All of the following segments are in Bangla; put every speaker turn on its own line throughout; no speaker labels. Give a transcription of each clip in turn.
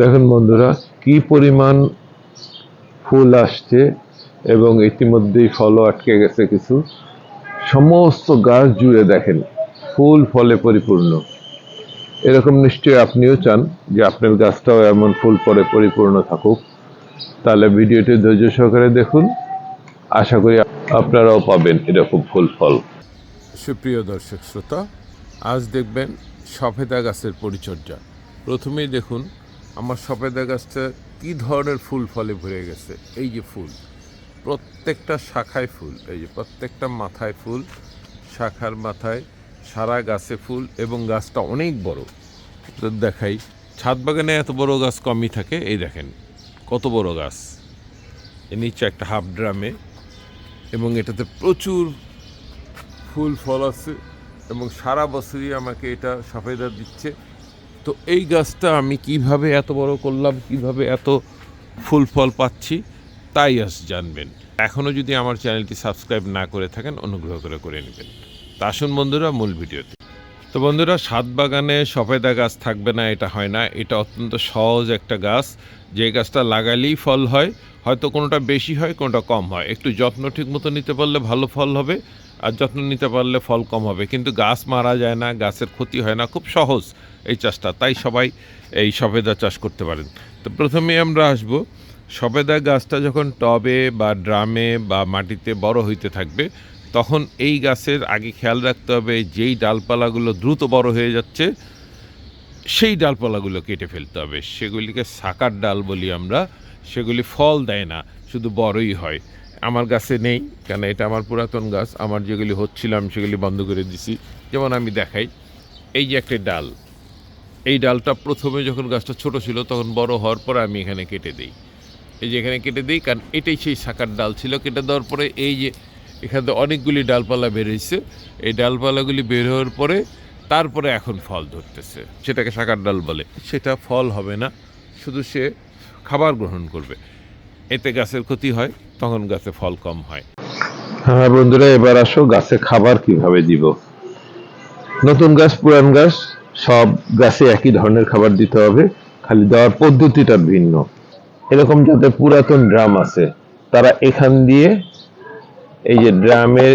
দেখুন বন্ধুরা, কি পরিমাণ ফুল আসছে এবং ইতিমধ্যেই ফলও আটকে গেছে কিছু। সমস্ত গাছ জুড়ে দেখেন, ফুল ফলে পরিপূর্ণ। এরকম নিশ্চয়ই আপনিও চান যে আপনার গাছটাও এমন ফুল পরে পরিপূর্ণ থাকুক। তাহলে ভিডিওটি ধৈর্য সহকারে দেখুন। আশা করি আপনারাও পাবেন এরকম ফুল ফল। সুপ্রিয় দর্শক শ্রোতা, আজ দেখবেন সফেদা গাছের পরিচর্যা। প্রথমেই দেখুন আমার সফেদা গাছটা কী ধরনের ফুল ফলে ভরে গেছে? এই যে ফুল, প্রত্যেকটা শাখায় ফুল, এই যে প্রত্যেকটা মাথায় ফুল, শাখার মাথায় সারা গাছে ফুল এবং গাছটা অনেক বড়। দেখাই, ছাদ বাগানে এত বড় গাছ কমই থাকে, এই দেখেন কত বড় গাছ। এ নিচে একটা হাফ ড্রামে এবং এটাতে প্রচুর ফুল ফল আছে এবং সারা বছরই আমাকে এটা সফেদা দিচ্ছে। তো এই গাছটা আমি কীভাবে এত বড় করলাম, কীভাবে এত ফুল ফল পাচ্ছি, তাই আজ জানবেন। এখনও যদি আমার চ্যানেলটি সাবস্ক্রাইব না করে থাকেন, অনুগ্রহ করে করে নেবেন। তা আসুন বন্ধুরা, মূল ভিডিওতে। তো বন্ধুরা, সাত বাগানে সফেদা গাছ থাকবে না, এটা হয় না। এটা অত্যন্ত সহজ একটা গাছ। যে গাছটা লাগালেই ফল হয়, হয়তো কোনোটা বেশি হয়, কোনোটা কম হয়। একটু যত্ন ঠিক মতো নিতে পারলে ভালো ফল হবে। আর যত্ন নিতে পারলে ফল কম হবে। কিন্তু গাছ মারা যায় না, গাছের ক্ষতি হয় না, খুব সহজ এই চাষটা। তাই সবাই এই সবেদা চাষ করতে পারেন। তো প্রথমে আমরা আসব, সবেদা গাছটা যখন টবে বা ড্রামে বা মাটিতে বড় হইতে থাকবে, তখন এই গাছের আগে খেয়াল রাখতে হবে, যেই ডালপালাগুলো দ্রুত বড় হয়ে যাচ্ছে, সেই ডালপালাগুলো কেটে ফেলতে হবে। সেগুলিকে সাকার ডাল বলি আমরা, সেগুলি ফল দেয় না, শুধু বড়ই হয়। আমার গাছে নেই, কেন এটা আমার পুরাতন গাছ, আমার যেগুলি হচ্ছিল আমি সেগুলি বন্ধ করে দিছি। যেমন আমি দেখাই, এই যে একটা ডাল, এই ডালটা প্রথমে যখন গাছটা ছোট ছিল, তখন বড় হওয়ার পরে আমি এখানে কেটে দিই। এই যে এখানে কেটে দিই, কারণ এটাই সেই শাখার ডাল ছিল, কেটে দেওয়ার পরে এই যে এখানে তো অনেকগুলি ডালপালা বেরিয়েছে এই ডালপালাগুলি বের হওয়ার পরে তারপরে এখন ফল ধরতেছে, সেটাকে শাখার ডাল বলে। সেটা ফল হবে না, শুধু সে খাবার গ্রহণ করবে। এতে গাছের ক্ষতি হয়, তখন গাছে ফল কম হয়। হ্যাঁ বন্ধুরা, এবার আসো গাছে খাবার কীভাবে দিব। নতুন গাছ, পুরান গাছ, সব গাছে একই ধরনের খাবার দিতে হবে, খালি দেওয়ার পদ্ধতিটা ভিন্ন। এরকম যাদের পুরাতন ড্রাম আছে, তারা এখান দিয়ে এই যে ড্রামের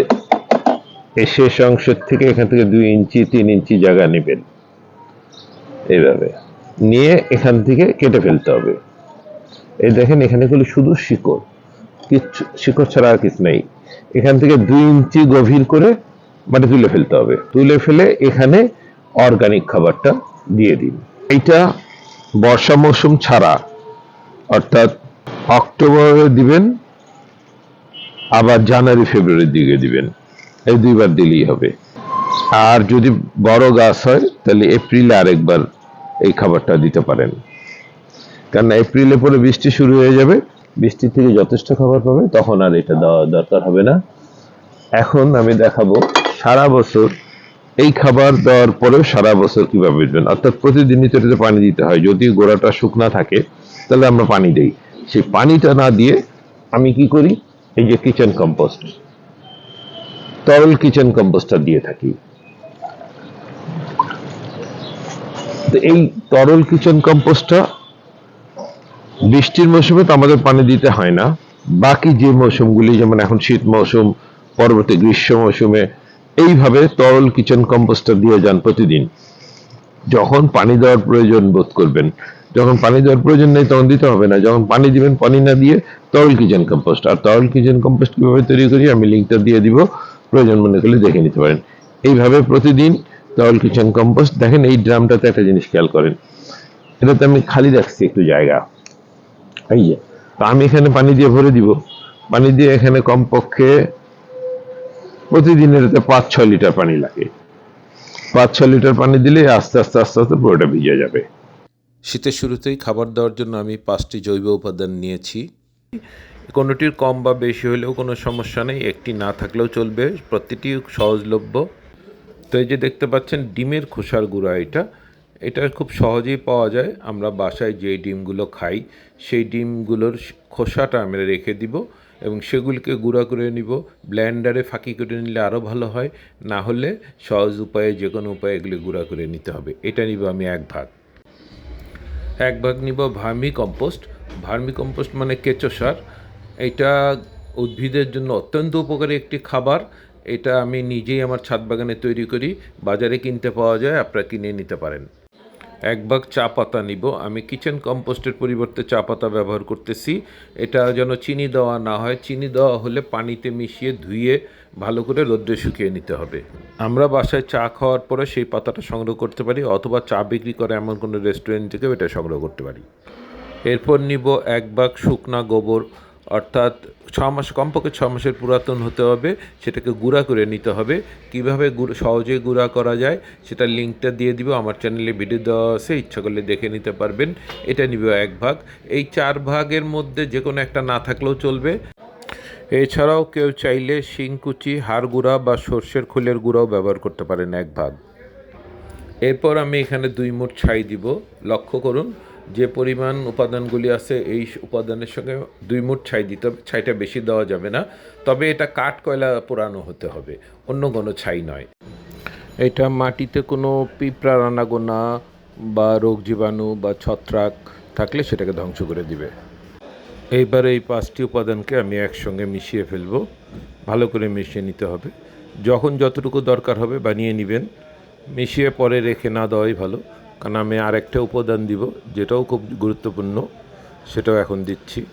এই শেষ অংশের থেকে এখান থেকে দুই ইঞ্চি, তিন ইঞ্চি জায়গা নেবেন। এইভাবে নিয়ে এখান থেকে কেটে ফেলতে হবে। এই দেখেন এখানে গুলো শুধু শিকড়। কিচ্ছু শিকড় ছাড়া আর কিছু নেই। এখান থেকে দুই ইঞ্চি গভীর করে মাটি তুলে ফেলতে হবে। তুলে ফেলে এখানে অর্গানিক খাবারটা দিয়ে দিন। এইটা বর্ষা মৌসুম ছাড়া, অর্থাৎ অক্টোবরে দিবেন, আবার জানুয়ারি, ফেব্রুয়ারির দিকে দিবেন। এই দুইবার দিলেই হবে। আর যদি বড় গাছ হয়, তাহলে এপ্রিলে আরেকবার এই খাবারটা দিতে পারেন। কারণ এপ্রিলে পরে বৃষ্টি শুরু হয়ে যাবে, বৃষ্টি থেকে যথেষ্ট খাবার পাবে, তখন আর এটা দেওয়া দরকার হবে না। এখন আমি দেখাবো সারা বছর এই খাবার দেওয়ার পরেও সারা বছর কীভাবে দিবেন অর্থাৎ প্রতিদিনই তো পানি দিতে হয়। যদি গোড়াটা শুকনা থাকে, তাহলে আমরা পানি দেই। সেই পানিটা না দিয়ে আমি কি করি? এই যে কিচেন কম্পোস্ট তরল কিচেন কম্পোস্টটা দিয়ে থাকি। তো এই তরল কিচেন কম্পোস্টটা বৃষ্টির মৌসুমে তো আমাদের পানি দিতে হয় না। বাকি যে মৌসুমগুলি, যেমন এখন শীত মৌসুম, পরবর্তী গ্রীষ্ম মৌসুমে, এইভাবে তরল কিচেন কম্পোস্টটা দিয়ে যান প্রতিদিন। যখন পানি দেওয়ার প্রয়োজন বোধ করবেন। যখন পানি দেওয়ার প্রয়োজন নেই, তখন দিতে হবে না। যখন পানি দিবেন, পানি না দিয়ে তরল কিচেন কম্পোস্ট। আর তরল কিচেন কম্পোস্ট কীভাবে তৈরি করি, আমি লিঙ্কটা দিয়ে দিব। প্রয়োজন মনে করলে দেখে নিতে পারেন। এইভাবে প্রতিদিন তরল কিচেন কম্পোস্ট। দেখেন, এই ড্রামটাতে একটা জিনিস খেয়াল করেন। এটাতে আমি খালি রাখছি একটু জায়গা। এই যে, তো আমি এখানে পানি দিয়ে ভরে দিব। পানি দিয়ে এখানে কমপক্ষে প্রতিদিনের এতে পাঁচ, ছয় লিটার পানি লাগে। পাঁচ ছ লিটার পানি দিলে আস্তে আস্তে আস্তে আস্তে পুরোটা ভিজে যাবে।
শীতের শুরুতেই খাবার দেওয়ার জন্য আমি পাঁচটি জৈব উপাদান নিয়েছি। কোনোটির কম বা বেশি হলেও কোনো সমস্যা নেই, একটি না থাকলেও চলবে, প্রতিটি সহজলভ্য। তো এই যে দেখতে পাচ্ছেন, ডিমের খোসার গুঁড়া এটা। এটা খুব সহজেই পাওয়া যায়। আমরা বাসায় যে ডিমগুলো খাই, সেই ডিমগুলোর খোসাটা আমরা রেখে দিব এবং সেগুলিকে গুঁড়া করে নিব। ব্লেন্ডারে ফাঁকি করে নিলে আরও ভালো হয়। না হলে সহজ উপায়ে যে কোনো উপায়ে এগুলি গুঁড়া করে নিতে হবে। এটা নিব আমি এক ভাগ। এক ভাগ নিব ভার্মি কম্পোস্ট ভার্মি কম্পোস্ট মানে কেঁচো সার। এটা উদ্ভিদের জন্য অত্যন্ত উপকারী একটি খাবার। এটা আমি নিজেই আমার ছাদ বাগানে তৈরি করি। বাজারে কিনতে পাওয়া যায়, আপনারা কিনে নিতে পারেন। এক ভাগ চা পাতা নিব। আমি কিচেন কম্পোস্টের পরিবর্তে চা পাতা ব্যবহার করতেছি। এটা যেন চিনি দেওয়া না হয়। চিনি দেওয়া হলে পানিতে মিশিয়ে ধুয়ে ভালো করে রোদ্রে শুকিয়ে নিতে হবে। আমরা বাসায় চা খাওয়ার পরে সেই পাতাটা সংগ্রহ করতে পারি অথবা চা বিক্রি করে এমন কোনো রেস্টুরেন্ট থেকেও এটা সংগ্রহ করতে পারি। এরপর নিব এক ভাগ শুকনা গোবর, অর্থাৎ ছ মাস, কমপক্ষে ছ মাসের পুরাতন হতে হবে, সেটাকে গুঁড়া করে নিতে হবে। কীভাবে সহজে গুঁড়া করা যায়, সেটা লিঙ্কটা দিয়ে দিব, আমার চ্যানেলে ভিডিও দেওয়া আছে, ইচ্ছা করলে দেখে নিতে পারবেন। এটা নিব এক ভাগ। এই চার ভাগের মধ্যে যে কোনো একটা না থাকলেও চলবে। এছাড়াও কেউ চাইলে শিংকুচি হাড় গুঁড়া বা সর্ষের খোলের গুঁড়াও ব্যবহার করতে পারেন এক ভাগ। এরপর আমি এখানে দুই মুঠ ছাই দিব। লক্ষ্য করুন যে পরিমাণ উপাদানগুলি আছে এই উপাদানের সঙ্গে দুই মুঠ ছাই দিতে হবে ছাইটা বেশি দেওয়া যাবে না। তবে এটা কাঠ কয়লা পোড়ানো হতে হবে অন্য কোনো ছাই নয়। এটা মাটিতে কোনো পিঁপড়া রানাগোনা বা রোগ জীবাণু বা ছত্রাক থাকলে সেটাকে ধ্বংস করে দিবে। এইবার এই পাঁচটি উপাদানকে আমি একসঙ্গে মিশিয়ে ফেলব। ভালো করে মিশিয়ে নিতে হবে। যখন যতটুকু দরকার হবে বানিয়ে নেবেন। মিশিয়ে পরে রেখে না দেওয়াই ভালো। কারণ আমি আরেকটা উপাদান দিব, যেটাও খুব গুরুত্বপূর্ণ, সেটাও এখন দিচ্ছি।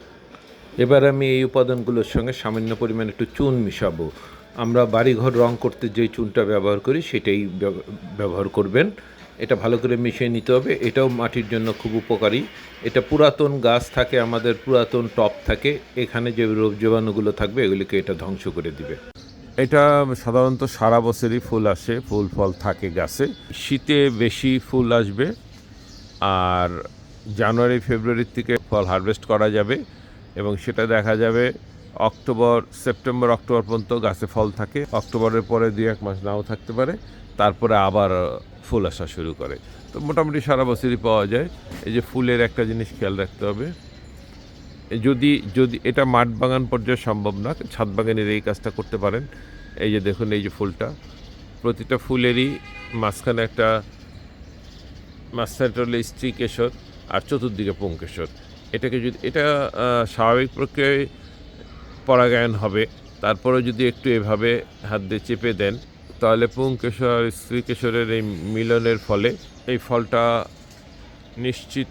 এবার আমি এই উপাদানগুলোর সঙ্গে সামান্য পরিমাণে একটু চুন মিশাবো। আমরা বাড়িঘর রং করতে যে চুনটা ব্যবহার করি, সেটাই ব্যব- ব্যবহার করবেন। এটা ভালো করে মিশিয়ে নিতে হবে। এটাও মাটির জন্য খুব উপকারী। এটা পুরাতন গাছ থাকে, আমাদের পুরাতন টপ থাকে। এখানে যে রোগ জীবাণুগুলো থাকবে, এগুলিকে এটা ধ্বংস করে দিবে। এটা সাধারণত সারা বছরই ফুল আসে, ফুল ফল থাকে গাছে। শীতে বেশি ফুল আসবে, আর জানুয়ারি, ফেব্রুয়ারির থেকে ফল হারভেস্ট করা যাবে এবং সেটা দেখা যাবে অক্টোবর, সেপ্টেম্বর, অক্টোবর পর্যন্ত গাছে ফল থাকে। অক্টোবরের পরে দুই এক মাস নাও থাকতে পারে, তারপরে আবার ফুল আসা শুরু করে। তো মোটামুটি সারা বছরই পাওয়া যায়। এই যে ফুলের একটা জিনিস খেয়াল রাখতে হবে যদি যদি এটা মাঠ বাগান পর্যায়ে সম্ভব না, ছাদ বাগানের এই কাজটা করতে পারেন। এই যে দেখুন, এই যে ফুলটা। প্রতিটা ফুলেরই মাঝখানে একটা মাঝখানটা হলো স্ত্রী কেশর আর চতুর্দিকে পুংকেশর এটাকে যদি, এটা স্বাভাবিক প্রক্রিয়ায় পরাগায়ন হবে। তারপরে যদি একটু এভাবে হাত দিয়ে চেপে দেন, তাহলে পুংকেশর আর স্ত্রী কেশরের এই মিলনের ফলে এই ফলটা নিশ্চিত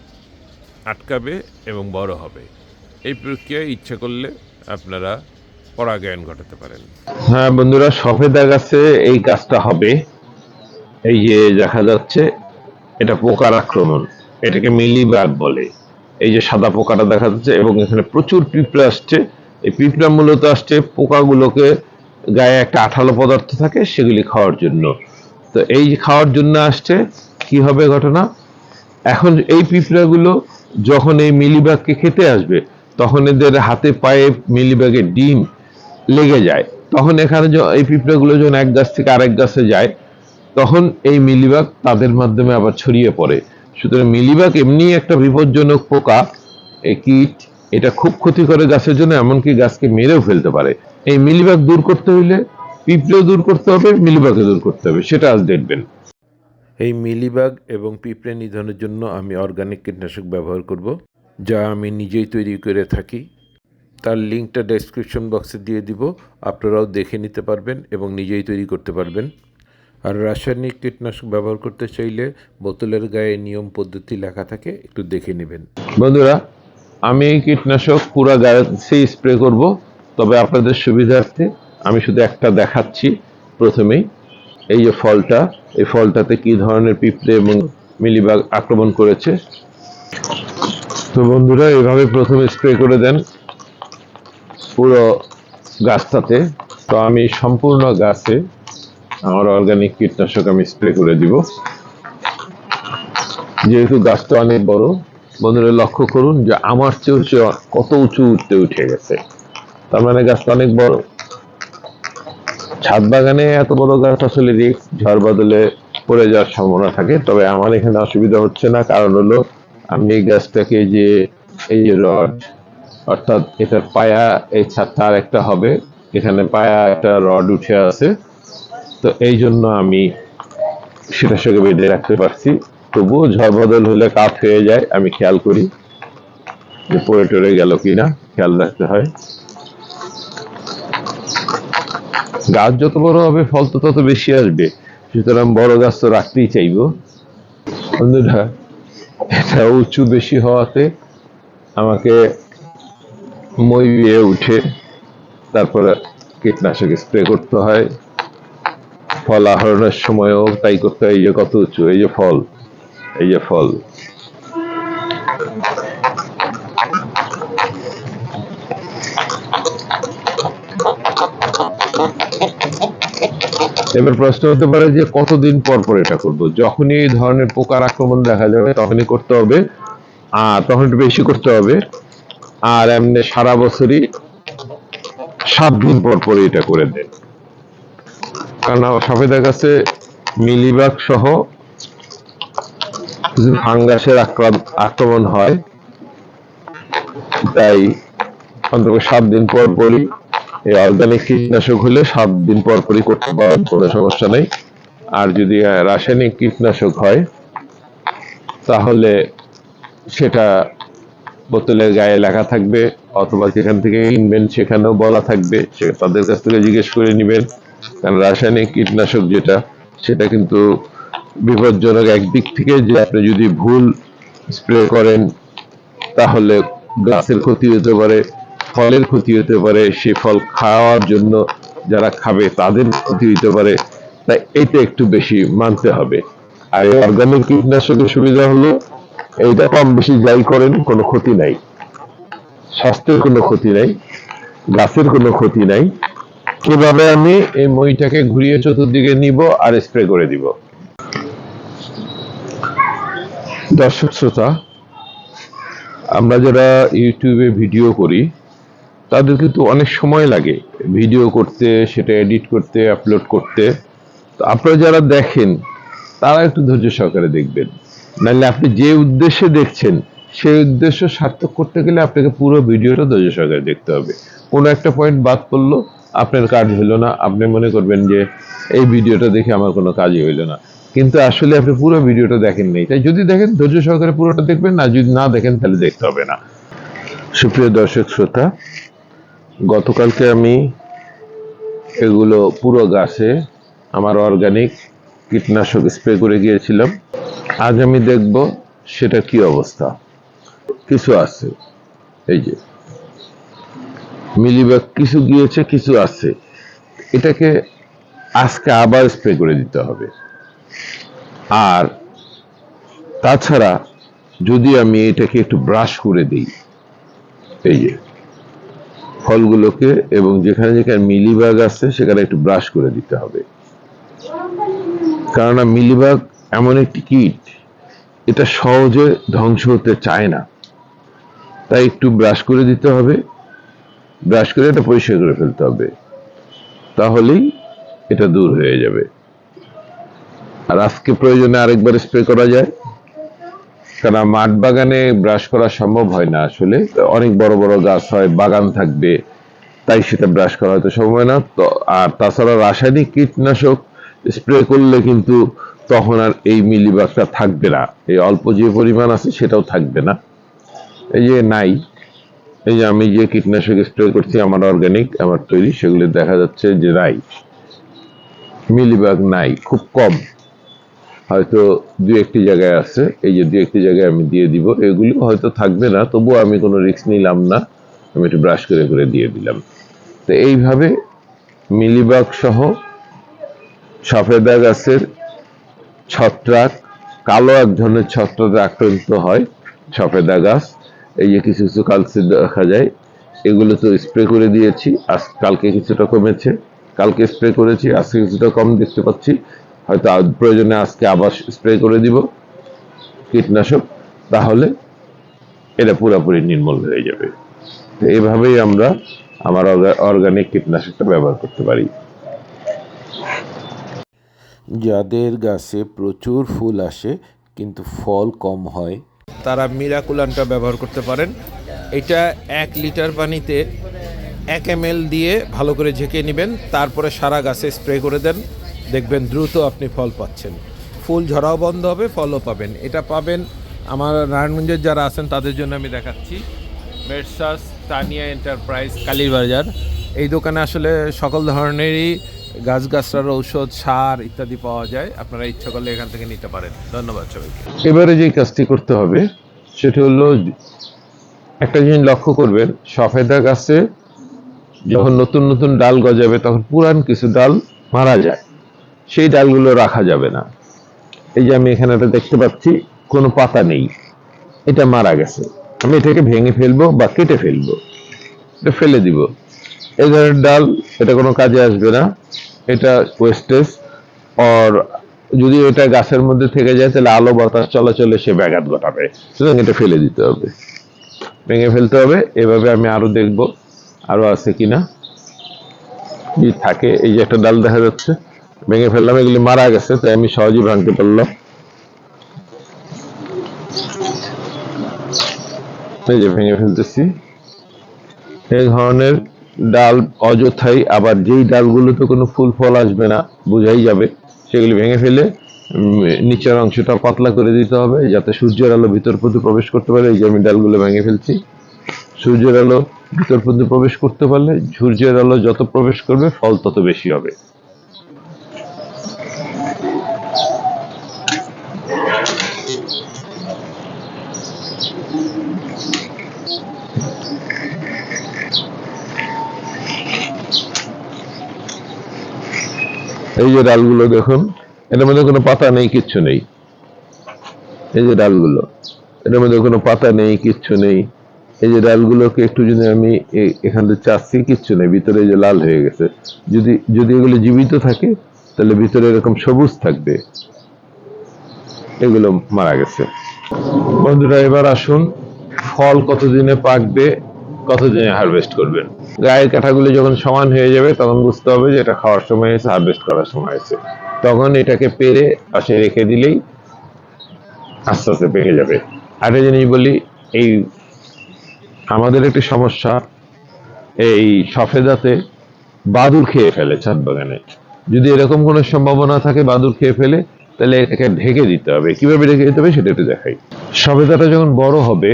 আটকাবে এবং বড় হবে। এই প্রক্রিয়ায় ইচ্ছা করলে আপনারা পরাগায়ন ঘটাতে পারেন।
হ্যাঁ বন্ধুরা, সফেদা গাছে এই কাজটা হবে। এই যে দেখা যাচ্ছে, এটা পোকার আক্রমণ। এটাকে মিলিবাগ বলে। এই যে সাদা পোকাটা দেখা যাচ্ছে এবং এখানে প্রচুর পিঁপড়া আসছে। এই পিঁপড়া মূলত আসছে পোকাগুলোকে গায়ে একটা আঠালো পদার্থ থাকে, সেগুলি খাওয়ার জন্য। তো এই খাওয়ার জন্য আসছে, কি হবে ঘটনা? এখন এই পিঁপড়াগুলো যখন এই মিলিবাগকে খেতে আসবে তখন এদের হাতে পায়ে মিলিবাগের ডিম লেগে যায়। তখন এখানে এই পিঁপড়াগুলো যখন এক গাছ থেকে আরেক গাছে যায়, তখন এই মিলিবাগ তাদের মাধ্যমে আবার ছড়িয়ে পড়ে। সুতরাং মিলিবাগ এমনি একটা বিপজ্জনক পোকা এই কীট, এটা খুব ক্ষতি করে গাছের জন্য, এমনকি গাছকে মেরেও ফেলতে পারে। এই মিলিবাগ দূর করতে হইলে পিঁপড়ে দূর করতে হবে, মিলিবাগকে দূর করতে হবে, সেটা আজ দেখবেন।
এই মিলিবাগ এবং পিঁপড়ে নিধনের জন্য আমি অর্গানিক কীটনাশক ব্যবহার করব। যা আমি নিজেই তৈরি করে থাকি, তার লিঙ্কটা ডেসক্রিপশন বক্সে দিয়ে দিব, আপনারাও দেখে নিতে পারবেন এবং নিজেই তৈরি করতে পারবেন। আর রাসায়নিক কীটনাশক ব্যবহার করতে চাইলে বোতলের গায়ে নিয়ম পদ্ধতি লেখা থাকে, একটু দেখে নেবেন।
বন্ধুরা, আমি এই কীটনাশক পুরা গাছেই স্প্রে করব, তবে আপনাদের সুবিধার্থে আমি শুধু একটা দেখাচ্ছি প্রথমেই। এই যে ফলটা, এই ফলটাতে কি ধরনের পিঁপড়ে এবং মিলিবাগ আক্রমণ করেছে তো বন্ধুরা, এভাবে প্রথমে স্প্রে করে দেন পুরো গাছটাতে। তো আমি সম্পূর্ণ গাছে আমার অর্গানিক কীটনাশক আমি স্প্রে করে দিব। যেহেতু গাছটা অনেক বড়, বন্ধুরা লক্ষ্য করুন যে আমার চেয়েও সে কত উঁচু উঠতে উঠে গেছে। তার মানে গাছটা অনেক বড়। ছাদ বাগানে এত বড় গাছ আসলে রিস্ক ঝড় বাদলে পড়ে যাওয়ার সম্ভাবনা থাকে, তবে আমার এখানে অসুবিধা হচ্ছে না। কারণ হলো আমি এই গাছটাকে যে এই যে রড, অর্থাৎ এটার পায়া, এই আর একটা হবে। এখানে পায়া, একটা রড উঠে আছে। তো এই জন্য আমি সেটার সঙ্গে বেঁধে রাখতে পারছি। তবুও ঝড় বদল হলে কাঠ হয়ে যায়, আমি খেয়াল করি যে পড়ে টরে গেল কিনা, খেয়াল রাখতে হয়। গাছ যত বড় হবে, ফল তো তত বেশি আসবে। সুতরাং বড় গাছ তো রাখতেই চাইব। বন্ধুরা এটা উঁচু বেশি হওয়াতে আমাকে মই দিয়ে উঠে তারপরে কীটনাশক স্প্রে করতে হয়। ফল আহরণের সময়ও তাই করতে হয়, এই যে কত উঁচু, এই যে ফল, এই যে ফল। এবার প্রশ্ন হতে পারে যে কতদিন পর পর এটা করব? যখনই এই ধরনের পোকার আক্রমণ দেখা যাবে, তখনই করতে হবে। আর তখন একটু বেশি করতে হবে। আর এমনি সারা বছরই সাত দিন পর পর এটা করে দেন। কারণ সফেদা গাছে মিলিবাগ সহ ফাঙ্গাসের আক্রাম- আক্রমণ হয়। তাই অন্তত সাত দিন পর পরই এই অর্গানিক কীটনাশক হলে সাত দিন পর পরই করতে পারেন, কোনো সমস্যা নেই। আর যদি রাসায়নিক কীটনাশক হয়, তাহলে সেটা বোতলের গায়ে লেখা থাকবে, অথবা যেখান থেকে কিনবেন সেখানেও বলা থাকবে, সে তাদের কাছ থেকে জিজ্ঞেস করে নেবেন। কারণ রাসায়নিক কীটনাশক যেটা, সেটা কিন্তু বিপজ্জনক একদিক থেকে যে আপনি যদি ভুল স্প্রে করেন, তাহলে গাছের ক্ষতি হতে পারে ফলের ক্ষতি হতে পারে, সে ফল খাওয়ার জন্য যারা খাবে তাদের ক্ষতি হতে পারে, তাই এটা একটু বেশি মানতে হবে। আর অর্গানিক কীটনাশকের সুবিধা হলো, এইটা কম বেশি যাই করেন, কোনো ক্ষতি নাই। স্বাস্থ্যের কোনো ক্ষতি নাই, গাছের কোনো ক্ষতি নাই। কীভাবে আমি এই মইটাকে ঘুরিয়ে চতুর্দিকে নিব আর স্প্রে করে দিব। দর্শক শ্রোতা, আমরা যারা ইউটিউবে ভিডিও করি তাদের কিন্তু অনেক সময় লাগে ভিডিও করতে, সেটা এডিট করতে আপলোড করতে। তো আপনারা যারা দেখেন, তারা একটু ধৈর্য সহকারে দেখবেন। নাহলে আপনি যে উদ্দেশ্যে দেখছেন, সেই উদ্দেশ্য সার্থক করতে গেলে আপনাকে পুরো ভিডিওটা ধৈর্য সহকারে দেখতে হবে। কোনো একটা পয়েন্ট বাদ পড়ল, আপনার কাজ হলো না। আপনি মনে করবেন যে, এই ভিডিওটা দেখে আমার কোনো কাজই হইল না। কিন্তু আসলে আপনি পুরো ভিডিওটা দেখেন নেই। তাই যদি দেখেন, ধৈর্য সহকারে পুরোটা দেখবেন না যদি না দেখেন, তাহলে দেখতে হবে না। সুপ্রিয় দর্শক, শ্রোতা গতকালকে আমি এগুলো পুরো গাছে আমার অর্গানিক কীটনাশক স্প্রে করে গিয়েছিলাম। আজ আমি দেখব সেটা কি অবস্থা। কিছু আছে। এই যে মিলিবাগ কিছু গিয়েছে, কিছু আছে। এটাকে আজকে আবার স্প্রে করে দিতে হবে। আর তাছাড়া যদি আমি এটাকে একটু ব্রাশ করে দিই, এই যে ফলগুলোকে এবং যেখানে যেখানে মিলিবাগ আছে, সেখানে একটু ব্রাশ করে দিতে হবে। কেননা মিলিবাগ এমন একটি কীট, এটা সহজে ধ্বংস হতে চায় না। তাই একটু ব্রাশ করে দিতে হবে। ব্রাশ করে এটা পরিষ্কার করে ফেলতে হবে। তাহলেই এটা দূর হয়ে যাবে। আর আজকে প্রয়োজনে আরেকবার স্প্রে করা যায়। কারণ মাঠ বাগানে ব্রাশ করা সম্ভব হয় না আসলে। অনেক বড় বড় গাছ হয়, বাগান থাকবে, তাই সেটা ব্রাশ করা হয়তো সম্ভব না। আর তাছাড়া রাসায়নিক কীটনাশক স্প্রে করলে কিন্তু তখন আর এই মিলিবাগটা থাকবে না। এই অল্প যে পরিমাণ আছে সেটাও থাকবে না। এই যে নাই, এই যে আমি যে কীটনাশক স্প্রে করছি, আমার অর্গানিক আমার তৈরি, সেগুলো দেখা যাচ্ছে যে নাই। মিলিবাগ নাই, খুব কম। হয়তো দু একটি জায়গায় আছে। এই যে দু একটি জায়গায় আমি দিয়ে দিব। এগুলো হয়তো থাকবে না, তবুও আমি কোনো রিস্ক নিলাম না। আমি একটু ব্রাশ করে করে দিয়ে দিলাম। তো এইভাবে মিলিবাগ সহ সফেদা গাছের ছত্রাক, কালো এক ধরনের ছত্রাক আক্রান্ত হয় সফেদা গাছ এই যে কিছু কিছু কালচে দেখা যায়। এগুলো তো স্প্রে করে দিয়েছি। আজ কালকে কিছুটা কমেছে। কালকে স্প্রে করেছি, আজকে কিছুটা কম দেখতে পাচ্ছি। হয়তো প্রয়োজনে আজকে আবার স্প্রে করে দিব কীটনাশক, তাহলে এটা পুরোপুরি নির্মূল হয়ে যাবে। তো এইভাবেই আমরা আমার অর্গানিক কীটনাশকটা ব্যবহার করতে পারি।
যাদের গাছে প্রচুর ফুল আসে, কিন্তু ফল কম হয়, তারা মিরাকুলানটা ব্যবহার করতে পারেন। এটা এক লিটার পানিতে এক এম দিয়ে ভালো করে ঝেঁকে নেবেন, তারপরে সারা গাছে স্প্রে করে দেন। দেখবেন দ্রুত আপনি ফল পাচ্ছেন। ফুল ঝরাও বন্ধ হবে, ফলও পাবেন। এটা পাবেন আমার নারায়ণগঞ্জের যারা আছেন, তাদের জন্য আমি দেখাচ্ছি। Messrs Tania enterprise Kalibazar. এই দোকানে আসলে সকল ধরনেরই গাছগাছড়ার ঔষধ, সার ইত্যাদি পাওয়া যায়। আপনারা ইচ্ছা করলে এখান থেকে নিতে পারেন। ধন্যবাদ সবাইকে।
এবারে যে কাজটি করতে হবে, সেটি হলো একটা জিনিস লক্ষ্য করবেন, সফেদা গাছে যখন নতুন নতুন ডাল গজাবে, তখন পুরান কিছু ডাল মারা যায়। সেই ডালগুলো রাখা যাবে না। এই যে আমি এখানে দেখতে পাচ্ছি, কোনো পাতা নেই। এটা মারা গেছে। আমি এটাকে ভেঙে ফেলব বা কেটে ফেলব। এটা ফেলে দিব। এই ধরনের ডাল, এটা কোনো কাজে আসবে না। এটা ওয়েস্টেজ আর যদি এটা গাছের মধ্যে থেকে যায়, তাহলে আলো বাতাস চলাচলে সে ব্যাঘাত ঘটাবে। সুতরাং এটা ফেলে দিতে হবে। ভেঙে ফেলতে হবে। এভাবে আমি আরও দেখব। আরও আছে কিনা। যদি থাকে। এই যে একটা ডাল দেখা যাচ্ছে। ভেঙে ফেললাম, এগুলি মারা গেছে, তাই আমি সহজেই ভাঙতে পারলাম। এই যে ভেঙে ফেলতেছি। এই ধরনের ডাল অযথাই, আবার যেই ডালগুলোতে কোনো ফুল ফল আসবে না, বোঝাই যাবে, সেগুলি ভেঙে ফেলে নিচের অংশটা পাতলা করে দিতে হবে, যাতে সূর্যের আলো ভিতর পর্যন্ত প্রবেশ করতে পারে। এই যে আমি ডালগুলো ভেঙে ফেলছি। সূর্যের আলো ভিতর পর্যন্ত প্রবেশ করতে পারলে সূর্যের আলো যত প্রবেশ করবে, ফল তত বেশি হবে। এই যে ডালগুলো দেখুন, এটার মধ্যে কোনো পাতা নেই, কিচ্ছু নেই। এই যে ডালগুলো, এটার মধ্যে কোনো পাতা নেই, কিচ্ছু নেই। এই যে ডালগুলোকে একটু যদি আমি এখান থেকে চাচ্ছি, কিচ্ছু নেই, ভিতরে যে লাল হয়ে গেছে। যদি যদি এগুলো জীবিত থাকে, তাহলে ভিতরে এরকম সবুজ থাকবে। এগুলো মারা গেছে। বন্ধুরা, এবার আসুন, ফল কতদিনে পাকবে, কতদিনে হারভেস্ট করবেন? গায়ের কাঠাগুলো যখন সমান হয়ে যাবে, তখন বুঝতে হবে যে এটা খাওয়ার সময় হয়েছে হারভেস্ট করার সময় হয়েছে। তখন এটাকে পেরে পাশে রেখে দিলেই আস্তে আস্তে পেকে যাবে। আরেকটা জিনিস বলি, এই আমাদের একটি সমস্যা, এই সফেদাতে বাদুর খেয়ে ফেলে ছাদ বাগানে। যদি এরকম কোনো সম্ভাবনা থাকে বাদুর খেয়ে ফেলে, তাহলে এটাকে ঢেকে দিতে হবে। কীভাবে ঢেকে দিতে হবে সেটা একটু দেখাই। সবেদাটা যখন বড় হবে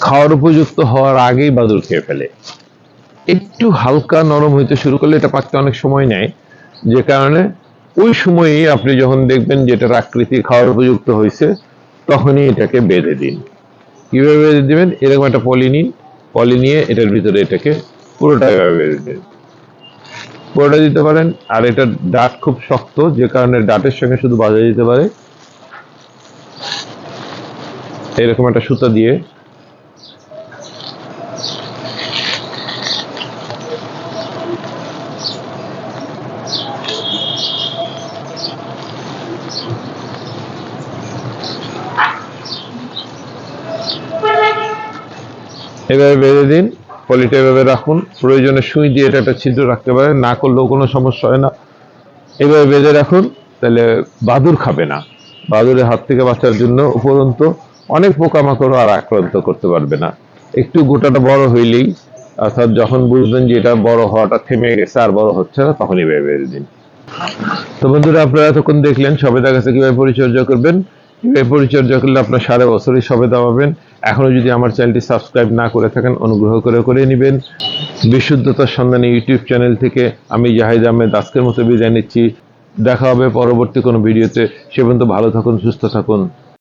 খাওয়ার উপযুক্ত হওয়ার আগেই বাদুর খেয়ে ফেলে। একটু হালকা নরম হইতে শুরু করলে এটা পাকতে অনেক সময় নেয়। যে কারণে ওই সময়ই আপনি যখন দেখবেন যে এটার আকৃতি খাওয়ার উপযুক্ত হয়েছে তখনই এটাকে বেঁধে দিন। কীভাবে বেঁধে দিবেন? এরকম একটা পলি নিন। পলি নিয়ে এটার ভিতরে এটাকে পুরোটা এভাবে বেঁধে দিন। পুরোটা দিতে পারেন। আর এটা ডাট খুব শক্ত, যে কারণে ডাটের সঙ্গে শুধু বাজা দিতে পারে। এরকম একটা সুতা দিয়ে এভাবে বেঁধে দিন, পলিটা এভাবে রাখুন। প্রয়োজনে সুই দিয়ে এটা একটা ছিদ্র রাখতে পারেন, না করলেও কোনো সমস্যা হয় না। এভাবে বেঁধে রাখুন, তাহলে বাদুর খাবে না। বাদুরের হাত থেকে বাঁচার জন্য উপরন্ত অনেক পোকামাকড় আর আক্রান্ত করতে পারবে না। একটু গোটাটা বড় হইলেই, অর্থাৎ যখন বুঝবেন যে এটা বড় হওয়াটা থেমে গেছে আর বড় হচ্ছে না, তখনই বেঁধে দিন। তো বন্ধুরা, আপনারা এতক্ষণ দেখলেন সবেদা গাছে কীভাবে পরিচর্যা করবেন কীভাবে পরিচর্যা করলে আপনার সারা বছরই সবে পাবেন এখনও যদি আমার চ্যানেলটি সাবস্ক্রাইব না করে থাকেন, অনুগ্রহ করে করে নেবেন। বিশুদ্ধতার সন্ধানে ইউটিউব চ্যানেল থেকে আমি জাহিদ আহমেদ আজকের মতো বিদায় নিচ্ছি। দেখা হবে পরবর্তী কোনো ভিডিওতে। সে পর্যন্ত ভালো থাকুন, সুস্থ থাকুন।